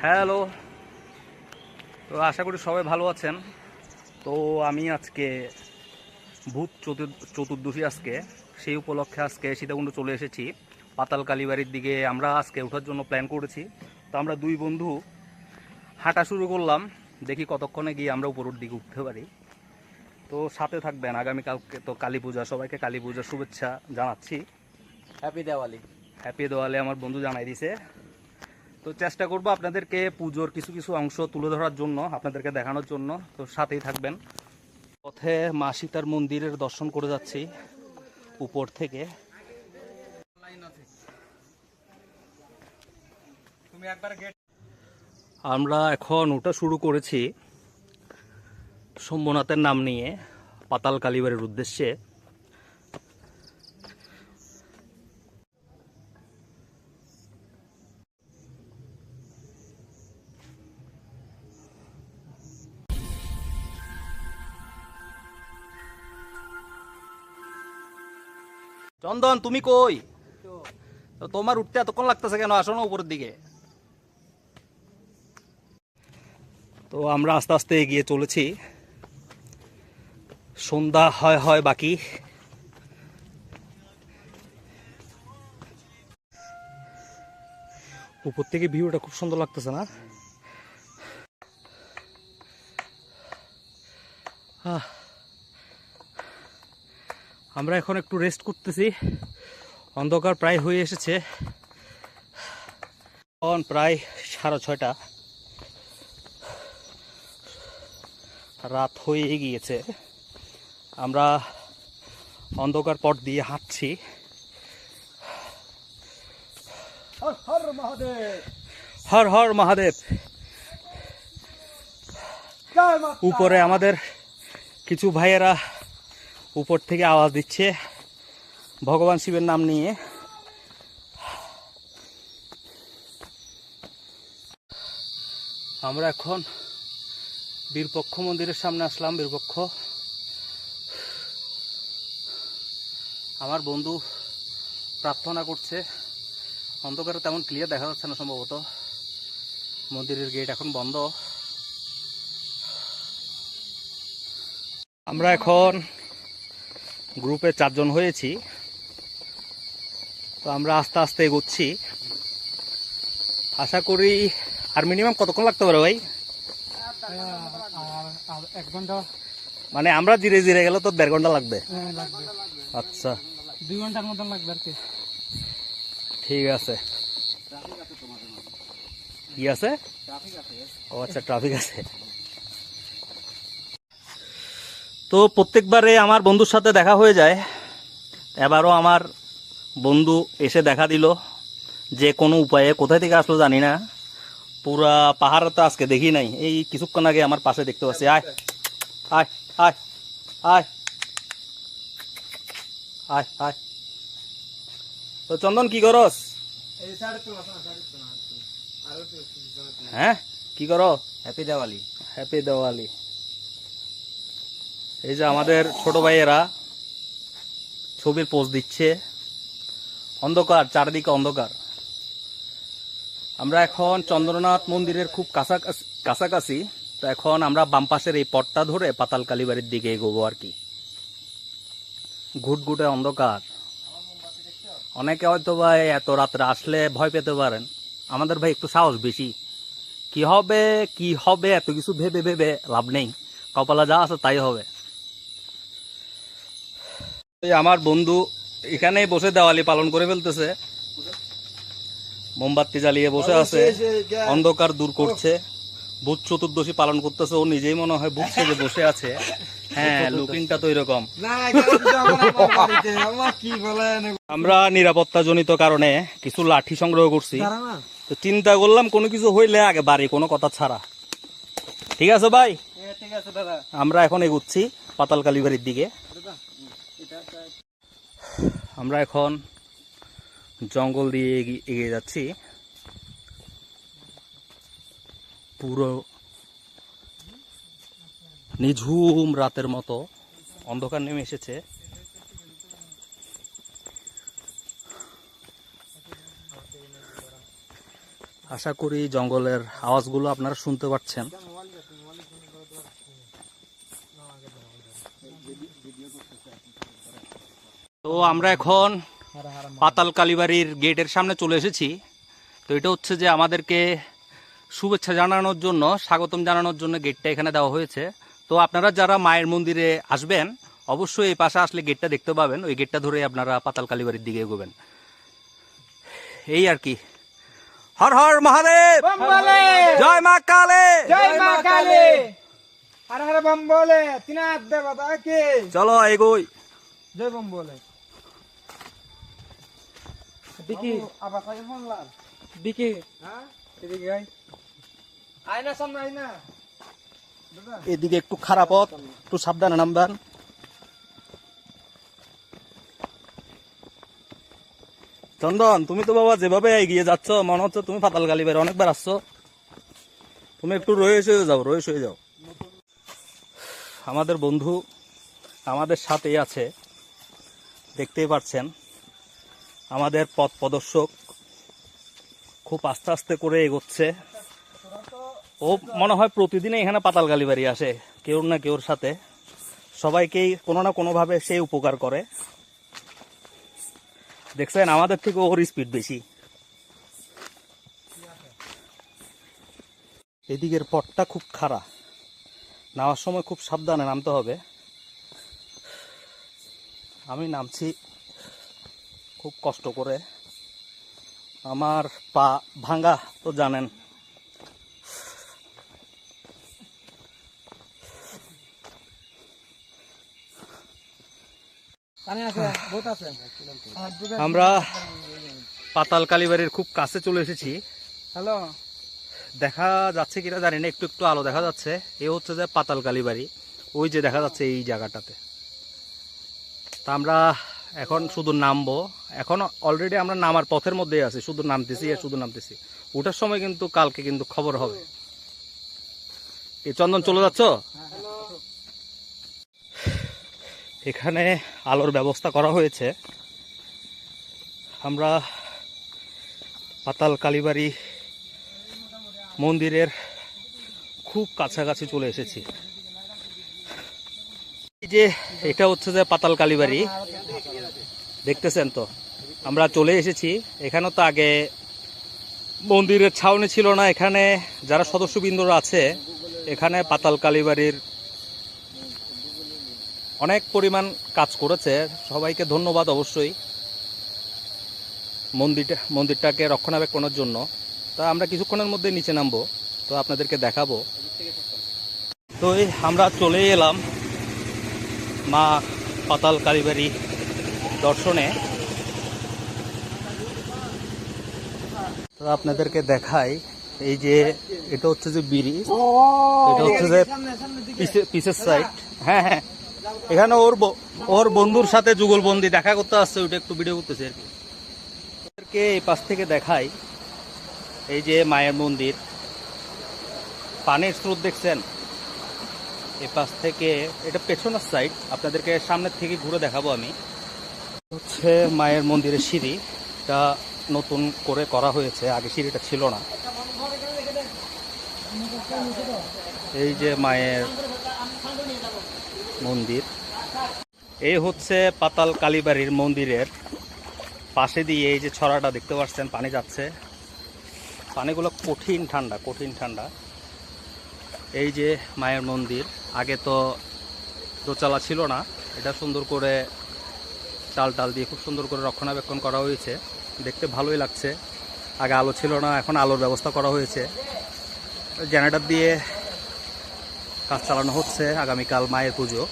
Hello. তো আশা করি সবাই ভালো আছেন। তো আমি আজকে ভূত চতুর- চতুর্দশী আজকে সেই উপলক্ষে আজকে সীতাকুণ্ড চলে এসেছি। পাতাল কালীবাড়ির দিকে আমরা আজকে ওঠার জন্য প্ল্যান করেছি। তো আমরা দুই বন্ধু হাঁটা শুরু করলাম। দেখি কতক্ষণে গিয়ে আমরা উপরের দিকে উঠতে পারি। তো সাথে থাকবেন আগামীকালকে তো কালী পূজা। সবাইকে কালী পূজার শুভেচ্ছা জানাচ্ছি। হ্যাপি দেওয়ালি হ্যাপি দেওয়ালি আমার বন্ধু জানাই দিছে। তো চেষ্টা করব আপনাদেরকে পুজোর কিছু কিছু অংশ তুলে ধরার জন্য আপনাদেরকে দেখানোর জন্য। তো সাথেই থাকবেন। পথে মা সীতার মন্দিরের দর্শন করে যাচ্ছি উপর থেকে। আমরা এখন ওটা শুরু করেছি। শম্ভুনাথের নাম নিয়ে পাতাল কালীবাড়ির উদ্দেশ্যে। চন্দন, তুমি কই? তো তোমার উঠতে এতক্ষণ লাগতেছে কেন? আসো না উপরের দিকে। তো আমরা আস্তে আস্তে এগিয়ে চলেছি। সন্ধ্যা হয় হয় বাকি। উপর থেকে ভিউটা খুব সুন্দর লাগতেছে না? আহ। আমরা এখন একটু রেস্ট করতেছি। অন্ধকার প্রায় হয়ে এসেছে। এখন প্রায় সাড়ে ছয়টা। রাত হয়ে গিয়েছে। আমরা অন্ধকার পথ দিয়ে হাঁটছি। হর হর মহাদেব। উপরে আমাদের কিছু ভাইয়েরা উপর থেকে আওয়াজ দিচ্ছে ভগবান শিবের নাম নিয়ে। আমরা এখন বীরপক্ষ মন্দিরের সামনে আসলাম, বীরপক্ষ। আমার বন্ধু প্রার্থনা করছে। অন্ধকারে তেমন ক্লিয়ার দেখা যাচ্ছে না সম্ভবত। মন্দিরের গেট এখন বন্ধ। আমরা এখন গ্রুপে চারজন হয়েছি। তো আমরা আস্তে আস্তে এগোচ্ছি। আশা করি আর মিনিমাম কতক্ষণ লাগতে পারে ভাই? এক ঘণ্টা মানে আমরা ধীরে ধীরে গেলে তো দেড় ঘণ্টা লাগবে লাগবে। আচ্ছা। দুই ঘণ্টার মতন লাগবে আর কি। ঠিক আছে। কি আছে? ও আচ্ছা ট্রাফিক আছে। তো প্রত্যেকবারে আমার বন্ধুর সাথে দেখা হয়ে যায়। এবারও আমার বন্ধু এসে দেখা দিল যে কোনো উপায়ে কোথায় থেকে আসলো জানি না। পুরা পাহাড় তো আজকে দেখি নাই। এই কিছুক্ষণ আগে আমার পাশে দেখতে পাচ্ছি। আয় আয় আয় আয় আয় আয়। তো চন্দন কি করস? হ্যাঁ কি করো? হ্যাপি দেওয়ালি হ্যাপি দেওয়ালি এই যে আমাদের ছোট ভাইয়েরা ছবির পোজ দিচ্ছে। অন্ধকার, চারিদিকে অন্ধকার। আমরা এখন চন্দ্রনাথ মন্দিরের খুব কাছাকাছি কাছাকাছি। তো এখন আমরা বাম পাশের এই পথটা ধরে পাতাল কালীবাড়ির দিকে এগোবো আর কি। ঘুটঘুটে অন্ধকার। অনেকে হয়তো ভাই এত রাত্রে আসলে ভয় পেতে পারেন। আমাদের ভাই একটু সাহস বেশি। কি হবে কি হবে, এত কিছু ভেবে ভেবে লাভ নেই। কপালে যা আছে তাই হবে। এই আমার বন্ধু এখানে বসে দেওয়ালি পালন করে ফেলতেছে। মোমবাতি জ্বালিয়ে বসে আছে অন্ধকার দূর করছে। ভূত চতুর্দশী পালন করতেছে ও নিজেই মনে হয় বুঝছে যে বসে আছে। হ্যাঁ লুকিংটা তো এরকম। আমার নিরাপত্তা জনিত কারণে কিছু লাঠি সংগ্রহ করছি। তো চিন্তা করলাম কোনো কিছু হইলে আগে বাড়ি কোনো কথা ছাড়া। ঠিক আছে ভাই? ঠিক আছে আমরা এখন এগুচ্ছি পাতাল কালীবাড়ির দিকে। আমরা এখন জঙ্গল দিয়ে এগি- এগিয়ে যাচ্ছি। পুরো নিঝুম রাতের মতো অন্ধকার নেমে এসেছে। আশা করি জঙ্গলের আওয়াজগুলো আপনারা শুনতে পাচ্ছেন। তো আমরা এখন পাতাল কালীবাড়ির গেটের সামনে চলে এসেছি। তো এটা হচ্ছে যে আমাদেরকে শুভেচ্ছা জানানোর জন্য স্বাগতম জানানোর জন্য গেটটা এখানে দেওয়া হয়েছে। তো আপনারা যারা মায়ের মন্দিরে আসবেন অবশ্যই এই পাশে আসলে গেটটা দেখতে পাবেন। ওই গেটটা ধরে আপনারা পাতাল কালীবাড়ির দিকে এগোবেন। এই আর কি। হর হর মহাদেব! জয় মা কালে! জয় মা কালী! হর হর বম্বলে তিনাথ দেবতা কে চলো এগোই। জয় বম্বলে। দিকি আবার ফোনলাম দিকি হ্যাঁ? এদিকে আয়। আয়না সামনে আয়না দাদা। এদিকে একটু খারাপ পথ একটু সাবধানে নামবেন। চন্দন তুমি তো বাবা যেভাবে এগিয়ে যাচ্ছ মনে হচ্ছে তুমি ফাতাল গালিবের অনেকবার আসছো। তুমি একটু রয়ে শুয়ে যাও রয়ে শুয়ে যাও। আমাদের বন্ধু আমাদের সাথেই আছে। দেখতেই পাচ্ছেন আমাদের পথ প্রদর্শক খুব আস্তে আস্তে করে এগোচ্ছে। ও মনে হয় প্রতিদিনই এখানে পাতাল গালিবাড়ি আসে কেউ না কেউর সাথে। সবাইকেই কোনো না কোনোভাবে সে উপকার করে। দেখছেন, আমাদের থেকে ওর স্পিড বেশি। এদিকের পথটা খুব খারাপ নামার সময় খুব সাবধানে নামতে হবে। আমি নামছি খুব কষ্ট করে। আমার পা ভাঙা তো জানেন। আমরা পাতাল কালীবাড়ির খুব কাছে চলে এসেছি। হ্যালো। দেখা যাচ্ছে কিনা জানি না একটু একটু আলো দেখা যাচ্ছে। এ হচ্ছে যে পাতাল কালীবাড়ি। ওই যে দেখা যাচ্ছে এই জায়গাটাতে। তা আমরা এখন শুধু নামবো। এখন অলরেডি আমরা নামার পথের মধ্যেই আছি, শুধু নামতেছি আর শুধু নামতেছি। ওঠার সময় কিন্তু কালকে কিন্তু খবর হবে। এই চন্দন চলে যাচ্ছ? এখানে আলোর ব্যবস্থা করা হয়েছে। আমরা পাতাল কালীবাড়ি মন্দিরের খুব কাছাকাছি চলে এসেছি। যে, এটা হচ্ছে যে পাতাল কালীবাড়ি। দেখতেছেন তো? আমরা চলে এসেছি। এখানে তো আগে মন্দিরের ছাউনি ছিল না। এখানে যারা সদস্যবৃন্দরা আছে, এখানে পাতাল কালীবাড়ির অনেক পরিমাণ কাজ করেছে। সবাইকে ধন্যবাদ অবশ্যই মন্দিরটা, মন্দিরটাকে রক্ষণাবেক্ষণের জন্য। তা আমরা কিছুক্ষণের মধ্যে নিচে নামবো। তো আপনাদেরকে দেখাবো। তো আমরা চলে এলাম। মা পাতাল কালীবাড়ি দর্শনে। তো আপনাদেরকে দেখাই এই যে এটা হচ্ছে যে ব্রিজ এটা হচ্ছে যে পিসের সাইড হ্যাঁ হ্যাঁ। এখানে ওর ব- ওর বন্ধুর সাথে যুগলবন্দি দেখা করতে আসছে ওটা একটু ভিডিও করতেছে আর কি। ওদেরকে এই পাশ থেকে দেখাই এই যে মায়ের মন্দির। পানির স্রোত দেখছেন? এই পাশ থেকে, এটা পেছনের সাইড আপনাদেরকে সামনের থেকে ঘুরে দেখাবো আমি। হচ্ছে মায়ের মন্দিরের সিঁড়ি, এটা নতুন করে করা হয়েছে, আগে সিঁড়িটা ছিল না। এই যে মায়ের মন্দির এই হচ্ছে পাতাল কালীবাড়ির মন্দিরের পাশে দিয়ে এই যে ছড়াটা দেখতে পাচ্ছেন, পানি যাচ্ছে। পানিগুলো কঠিন ঠান্ডা কঠিন ঠান্ডা। এই যে মায়ের মন্দির, আগে তো দোচালা ছিল না, এটা সুন্দর করে চাল টাল দিয়ে খুব সুন্দর করে রক্ষণাবেক্ষণ করা হয়েছে। দেখতে ভালোই লাগছে। আগে আলো ছিল না, এখন আলোর ব্যবস্থা করা হয়েছে। জেনারেটর দিয়ে কাজ চালানো হচ্ছে, আগামীকাল মায়ের পুজো।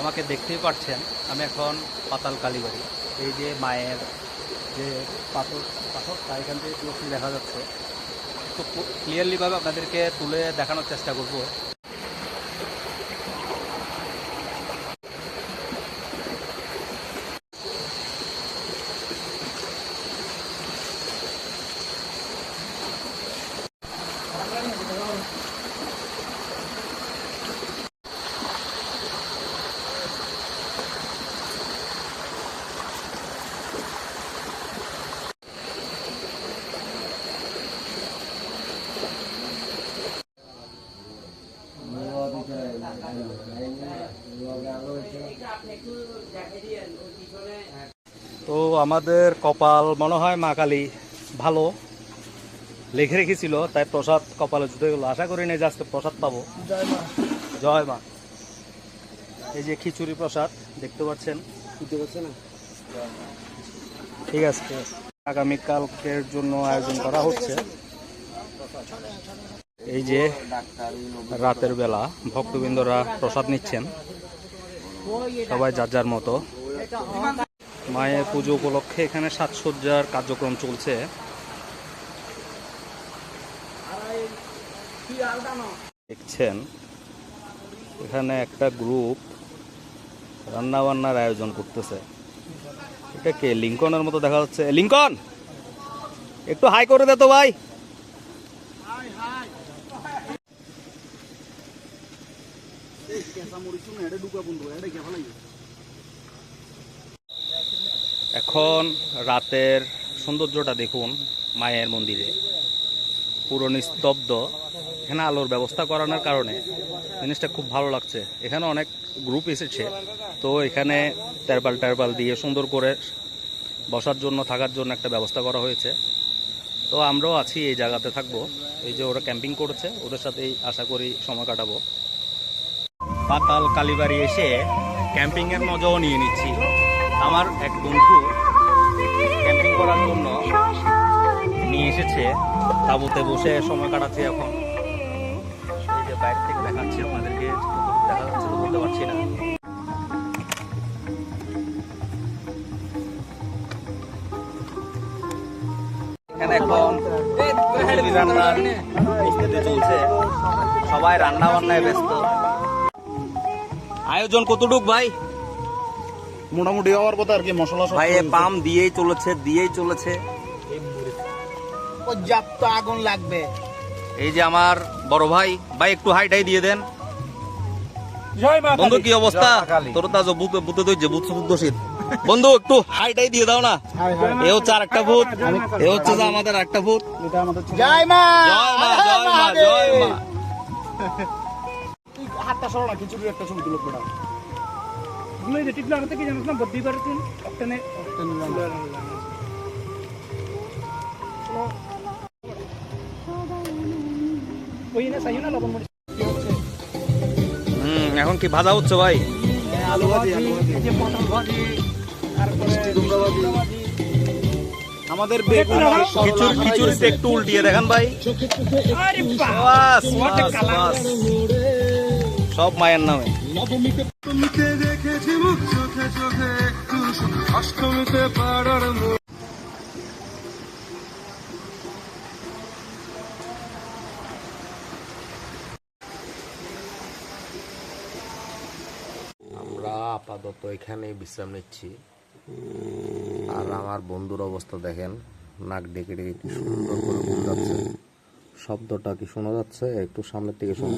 আমাকে দেখতেই পাচ্ছেন আমি এখন পাতাল কালীবাড়ি। এই যে মায়ের যে পাথর পাথর পাথরটা এখান থেকে দেখা যাচ্ছে। তো ক্লিয়ারলিভাবে আপনাদেরকে তুলে দেখানোর চেষ্টা করব। তো আমাদের কপাল মনে হয় মা কালী ভালো লিখে রেখেছিল তাই প্রসাদ কপালে জুটে গেলো। আশা করি না যে আজকে প্রসাদ পাবো। জয় মা। এই যে খিচুড়ি প্রসাদ দেখতে পাচ্ছেন? ঠিক আছে ঠিক আছে। আগামীকালকের জন্য আয়োজন করা হচ্ছে। এই যে রাতের বেলা ভক্তবৃন্দরা প্রসাদ নিচ্ছেন। সবাই যার যার মতো। মায়ের পুজো উপলক্ষে এখানে সাজসজ্জার কার্যক্রম চলছে। দেখছেন, এখানে একটা গ্রুপ রান্না বান্নার আয়োজন করতেছে। এটা কে? লিঙ্কনের মতো দেখা যাচ্ছে। লিঙ্কন একটু হাই করে দে তো ভাই। এখন রাতের সৌন্দর্যটা দেখুন মায়ের মন্দিরে। পুরো নিস্তব্ধ। এখানে আলোর ব্যবস্থা করানোর কারণে জিনিসটা খুব ভালো লাগছে। এখানে অনেক গ্রুপ এসেছে। তো এখানে টারপাল টারপাল দিয়ে সুন্দর করে বসার জন্য, থাকার জন্য একটা ব্যবস্থা করা হয়েছে। তো আমরাও আছি এই জায়গাতে থাকব। এই যে ওরা ক্যাম্পিং করেছে, ওদের সাথেই আশা করি সময় কাটাবো। পাতাল কালীবাড়ি এসে ক্যাম্পিংয়ের মজাও নিয়ে নিচ্ছি। আমার এক বন্ধু ক্যাম্পিং করার জন্য নিয়ে এসেছে। তাঁবুতে বসে সময় কাটাচ্ছে এখন। এই যে বাইরে থেকে দেখাচ্ছি আপনাদেরকে দেখা যাচ্ছে বলতে পারছি না। এখানে রান্নার চলছে। সবাই রান্না বান্নায় ব্যস্ত। আয়োজন কতটুক ভাই? মোটামুটি হওয়ার কথা আর কি মশলা সব ভাই পাম দিয়েই চলেছে দিয়েই চলেছে। পর্যাপ্ত আগুন লাগবে। এই যে আমার বড় ভাই ভাই একটু হাইটাই দিয়ে দেন। জয় মা বন্ধু কি অবস্থা? তোর তা যে বুতে বুতে তো যে বুত বুদ্ধ শীত বন্ধু একটু হাইটাই দিয়ে দাও না। এ হচ্ছে আর একটা ভূত এ হচ্ছে যে আমাদের একটা ভূত। এটা আমাদের ছোট- জয় মা জয় মা জয় মা জয় মা। হাতটা সরো না খিচুড়ির একটা ছবি তুলো পেটা গুলো যে টিপলা আনতে কি জানিস না? বদ্দি পারছেন একটানে ওই না সাইও না লবণ মরিচ? হুম এখন কি ভাজা হচ্ছে ভাই? আলু ভাজি আলু ভাজি পটল ভাজি তারপরে কুমড়া ভাজি। আমাদের বেগুন আর খিচুড়ি খিচুড়ি একটু উল্টিয়ে দেখেন ভাই। বাস বাস বাস। সব মায়ের নামে। আমরা আপাতত এখানেই বিশ্রাম নিচ্ছি। আর আমার বন্ধুর অবস্থা দেখেন নাক ডেকে ডেকে কি সুন্দর করে ঘুম যাচ্ছে। শব্দটা কি শোনা যাচ্ছে? একটু সামনের থেকে শোনা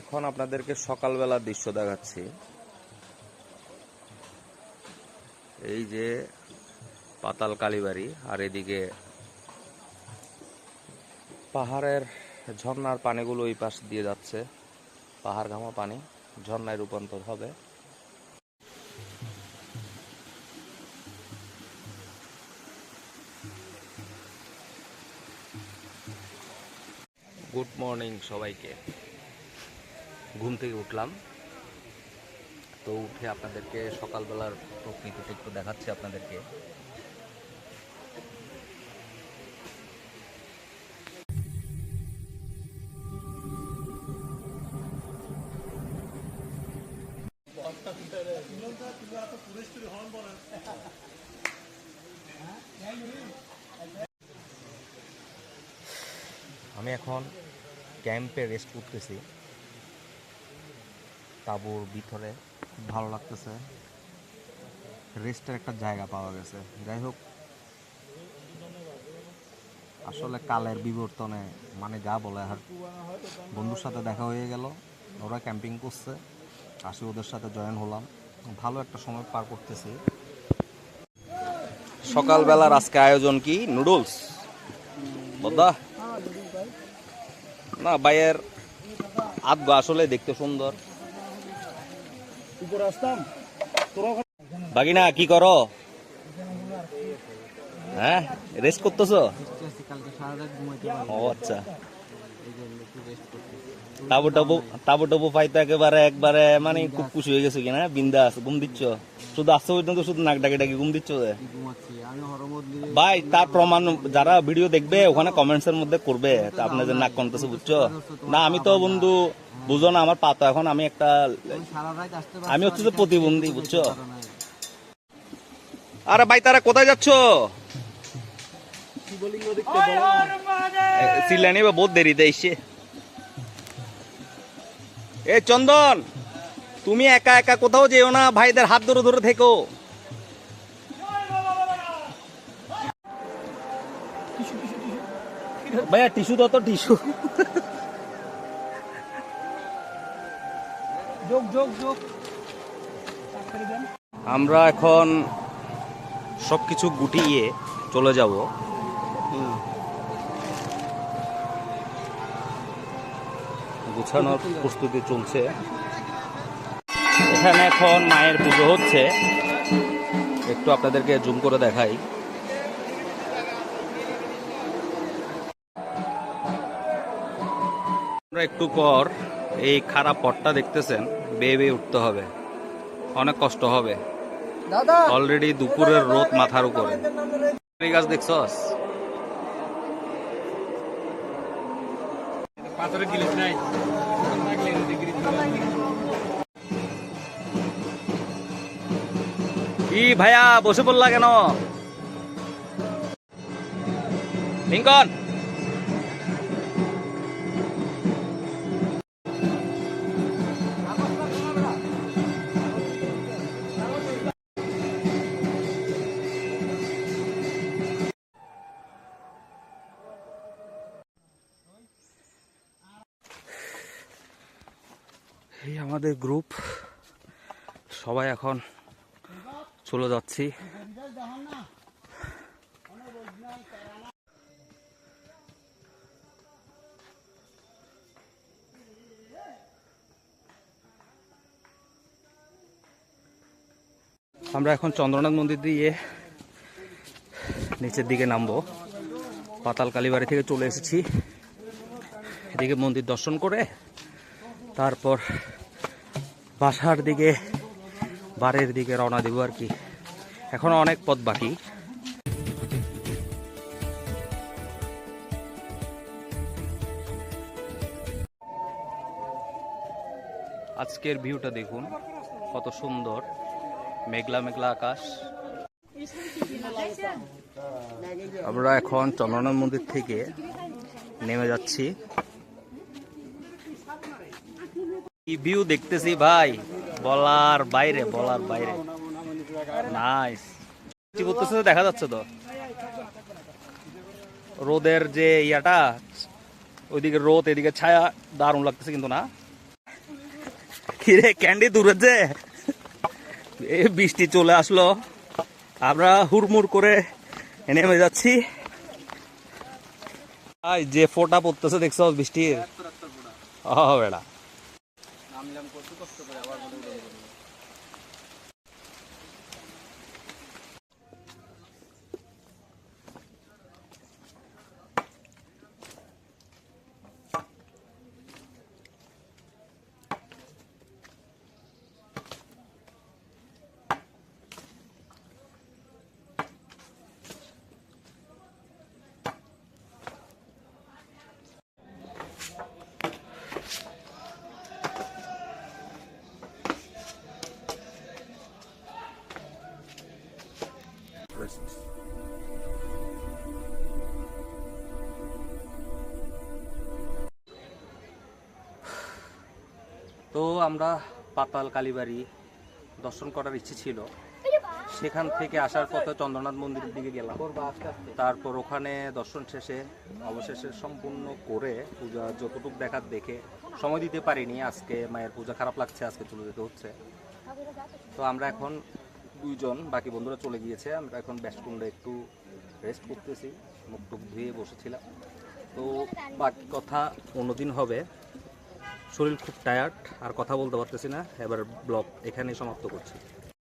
এখন আপনাদেরকে সকালবেলার দৃশ্য দেখাচ্ছি। এই যে পাতাল কালীবাড়ি, আর এদিকে পাহাড়ের ঝর্ণার পানিগুলো ওই পাশ দিয়ে যাচ্ছে। পাহাড় ঘামা পানি, ঝর্ণায় রূপান্তর হবে। গুড মর্নিং সবাইকে। ঘুম থেকে উঠলাম। তো উঠে আপনাদেরকে সকালবেলার প্রকৃতিটা একটু দেখাচ্ছি আপনাদেরকে। আমি এখন ক্যাম্পে রেস্ট করতেছি। তাঁবুর ভিতরে খুব ভালো লাগতেছে। রেস্টের একটা জায়গা পাওয়া গেছে। যাই হোক, আসলে কালের বিবর্তনে মানে যা বলে আর। বন্ধুর সাথে দেখা হয়ে গেল, ওরা ক্যাম্পিং করছে, আসি ওদের সাথে জয়েন হলাম। ভালো একটা সময় পার করতেছি। সকালবেলার আজকে আয়োজন কি? নুডলস? বদা না ভাইয়ের আদগো আসলে দেখতে সুন্দর। কি করো? হ্যাঁ রেস্ট করতেছো? ও আচ্ছা। তাবু টাবু তাবু টাবু পাইতো একেবারে, একবারে মানে খুব খুশি হয়ে গেছে কিনা? বিন্দাস, ঘুম দিচ্ছ? শুধু আসতে পর্যন্ত শুধু নাক ডাকে ডাকে ঘুম দিচ্ছ ভাই, তার প্রমাণ যারা ভিডিও দেখবে, ওখানে কমেন্টস এর মধ্যে করবে। আপনাদের নাক কমতেছে, বুঝছ? না, আমি তো বন্ধু বুঝো না আমার পাতা এখন আমি একটা আমি হচ্ছে যে প্রতিবন্ধী বুঝছ? আরে ভাই তারা কোথায় যাচ্ছ? সিলানি বা বহুত দেরিতে এসছে এ চন্দন তুমি একা একা কোথাও যেও না ভাইদের হাত ধরে ধরে থেকো। ভাইয়া টিস্যু দাও তো টিস্যু। আমরা এখন সবকিছু গুটিয়ে চলে যাব। গুছানোর প্রস্তুতি চলছে। এখানে এখন মায়ের পুজো হচ্ছে। একটু আপনাদেরকে জুম করে দেখাই। আমরা একটু পর এই খারাপ পটটা দেখতেছেন বেয়ে বেয়ে উঠতে হবে। অনেক কষ্ট হবে। অলরেডি দুপুরের রোদ মাথার উপরে। এই গাছ দেখছস? পাথরের গিলিস নাই। কি ভাইয়া বসে পড়লা কেন? লিঙ্কন! সবাই এখন চলে যাচ্ছি। আমরা এখন চন্দ্রনাথ মন্দির দিয়ে নিচের দিকে নামবো। পাতাল কালীবাড়ি থেকে চলে এসেছি। এদিকে মন্দির দর্শন করে তারপর বাসার দিকে বাড়ির দিকে রওনা দেবো আর কি। এখনও অনেক পথ বাকি। আজকের ভিউটা দেখুন, কত সুন্দর। মেঘলা মেঘলা আকাশ। আমরা এখন চন্দ্রনাথ মন্দির থেকে নেমে যাচ্ছি। কি ভিউ দেখতেছি ভাই? বলার বাইরে বলার বাইরে। নাইস কি তো, দেখা যাচ্ছে তো। রোদের যে ইয়াটা, ওইদিকে রোদ, এদিকে ছায়া, দারুণ লাগতেছে কিন্তু না। কিরে, ক্যান্ডি দূরে যে বৃষ্টি চলে আসলো। আমরা হুড়মুড় করে নেমে যাচ্ছি। যে ফোটা পড়তেছে, দেখছ বৃষ্টির? ও, বেড়া। তো আমরা পাতাল কালীবাড়ি দর্শন করার ইচ্ছে ছিল। সেখান থেকে আসার পথে চন্দ্রনাথ মন্দিরের দিকে গেলাম। তারপর ওখানে দর্শন শেষে অবশেষে সম্পূর্ণ করে পূজা যতটুকু দেখার দেখে সময় দিতে পারিনি। আজকে মায়ের পূজা খারাপ লাগছে, আজকে চলে যেতে হচ্ছে। তো আমরা এখন দুইজন বাকি বন্ধুরা চলে গিয়েছে। আমরা এখন ব্যাসকুণ্ডে একটু রেস্ট করতেছি। মুখ টুক ধুয়ে বসেছিলাম। তো বাকি কথা অন্যদিন হবে। শরীর খুব টায়ার্ড আর কথা বলতে পারতেছি না। এবার ব্লগ এখানেই সমাপ্ত করছি।